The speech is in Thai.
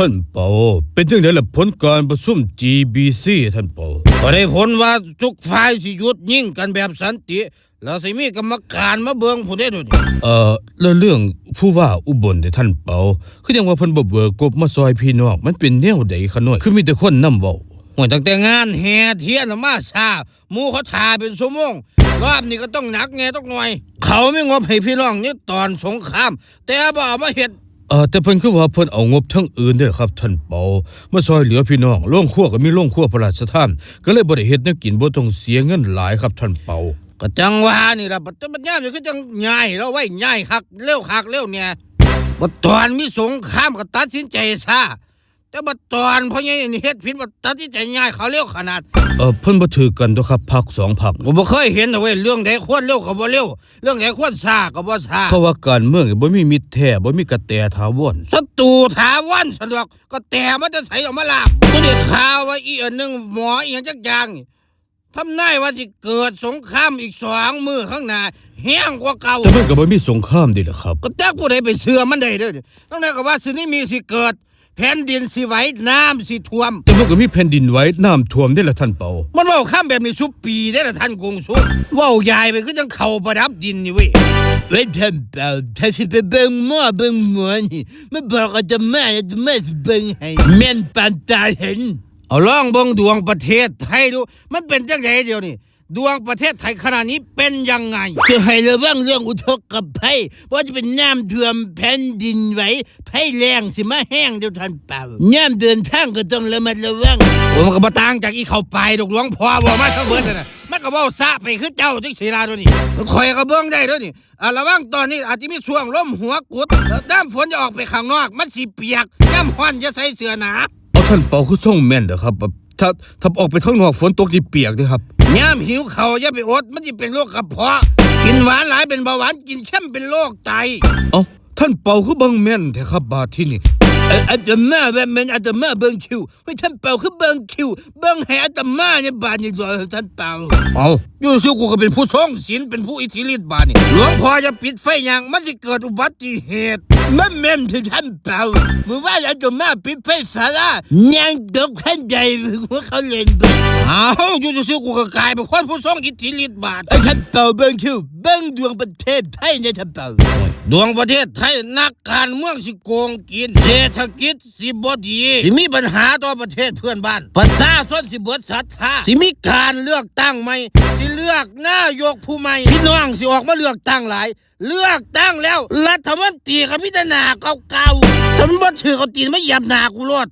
ท่านเปาเป็นจังไดล่ะผลการประชุม GBC ท่านเปาก็ได้ผลว่าทุกฝ่ายสิหยุดยิงกันแบบสันติ แล้วสิมีกรรมการมาเบิ่งผู้ได้ดูนี่เอ่อแล้วเรื่องผู้ว่าอุบลเนี่ยท่านเปาคือยังว่าเพิ่นบ่เบิกกบมาซอยพี่น้องมันเป็นแนวใดคะน้อยคือมีแต่คนนำเว้าโอ้ยตั้งแต่งานแห่เทียนน่ะมาซาหมู่เขาทาเป็นชั่วโมงรอบนี้ก็ต้องหนักแง่ต้องหน่อย เขาไม่งบให้พี่น้องนี่ตอนสงคราม แต่บ่เอามาเฮ็ดเออ แต่เพิ่นคือว่าเพิ่นเอางบทั้งอื่นเด้อครับท่านเปามาซอยเหลือพี่น้องโรงครัวก็มีโรงครัวพระราชทาน ก็เลยบ่ได้เฮ็ดแนวกินบ่ต้องเสียเงินหลายครับท่านเปาก็จังว่านี่ล่ะปัจจุบันยามนี่ก็จังง่ายแล้วไว้ง่ายคักเร็วคักเร็วเนี่ยบ่ตอนมีสงครามก็ตัดสินใจซะ แต่บ่ตอนเพราะงี้นี่เฮ็ดผิดบ่ตัดสินใจง่ายเขาเร็วขนาด เออเพิ่นบ่ถือกันตัวครับพักสองพักผมบ่เคยเห็นนะเว้ยเรื่องใดควรเร็วก็บ่เร็ว เรื่องใดควรช้าก็บ่ช้าเขาว่าการเมืองนี่บ่มีมิตรแท้บ่มีกระแตถาวรศัตรูถาวรสะดวกก็แต่มันจะใส่ออกมาลาบกูได้ข่าวว่าอีอันหนึงหมออีหยังจักอย่างนี่ทำนายว่าสิเกิดสงครามอีกสองมือข้างหน้าแห้งกว่าเก่า แต่มันก็บ่มีสงครามเดิล่ะครับ ก็แต่ผู้ใดไปเชื่อมันได้เด้อตั้งแต่ก็ว่าสึนามิสิเกิด แผ่นดินสิไหวน้ำสิท่วมแต่มันก็มีแผ่นดินไหวน้ำท่วมได้ล่ะท่านเปามันเว้าข้ามแบบนี้สุปีได้ละท่านกงสุเว้าใหญ่ไปคือจังเข้าประดับดินนี่เว้ยเว้ยท่านเปล่าถ้าสิไปเบิ่งหม้อเบิ่งหมอนี่ไม่บอกอาจะแม่อาจะแม่สิเบิ่งให้แม่นปานตาเห็น เอาลองเบิ่งดวงประเทศไทยดู มันเป็นจังไดเดียวนี่ ดวงประเทศไทยขณะนี้เป็นยังไงจะให้ระวังเรื่องอุทกภัยว่าจะเป็นน้ำท่วมแผ่นดินไหวภัยแรงสิมาแห้งเดี๋ยวท่านเปล่าย่ามเดินทางก็ต้องระมัดระวังโอ้ยมันก็บ่ต่างจากอีเข้าไปดอกหลวงพ่อบ่มาทั้งเบิดนั่นน่ะมันก็เว้าซะไปคือเจ้าจังซี่ล่ะตัวนี้ข่อยก็เบิ่งได้เด้อนี่อ่าระวังตอนนี้อาจจะมีช่วงลมหัวกุดแล้วน้ำฝนจะออกไปข้างนอก มันสิเปียกน้ำร้อนจะใส่เสื้อหนาเอาท่านเปาคือส่งแม่นเด้อครับแบบถ้าถ้าออกไปข้างนอกฝนตกนี่เปียกเด้อครับ ยามหิวเขาอย่าไปอด มันจะเป็นโรคกระเพาะ กินหวานหลายเป็นเบาหวานกินเข้มเป็นโรคไต เอาท่านเป่าคือเบังแม่นแต่ครับบาทที่นี่ อ่ออาตมาว่ามันอาตมาเบิ่งคิวไว้ท่านเปล่าคือเบิ่งคิว เบิ่งให้อาตมาเนี่ยบาดนี่รอท่านเปล่าเอาอยู่ซิกูก็เป็นผู้ทรงศีลเป็นผู้อิทธิฤทธิ์บานี่หลวงพ่อจะปิดไฟหยังมันจะเกิดอุบัติเหตุมันแม่นถึงท่านเปล่าเมื่อวานอาตมาปิดไฟศาลายังตกขันใหญ่หัวเขาเล่นเบิ่งเอาอยู่ซิกูก็กลายเป็นคนผู้ทรงอิทธิฤทธิ์บาดไอ้ท่านเปล่าเบิ่งคิวเบิ่งดวงประเทศไทยเนี่ยท่านเปล่า ดวงประเทศไทยนักการเมืองสิโกงกินเศรษฐกิจสิบดีสิมีปัญหาต่อประเทศเพื่อนบ้านประชาชนสิเบิดศรัทธาสิมีการเลือกตั้งใหม่สิเลือกนายกผู้ใหม่พี่น้องสิออกมาเลือกตั้งหลาย เลือกตั้งแล้วรัฐมนตรีกับพิจารณาเก่าๆถ้ามันบ่ถือเขาตีนไม่หยับหนากูรอด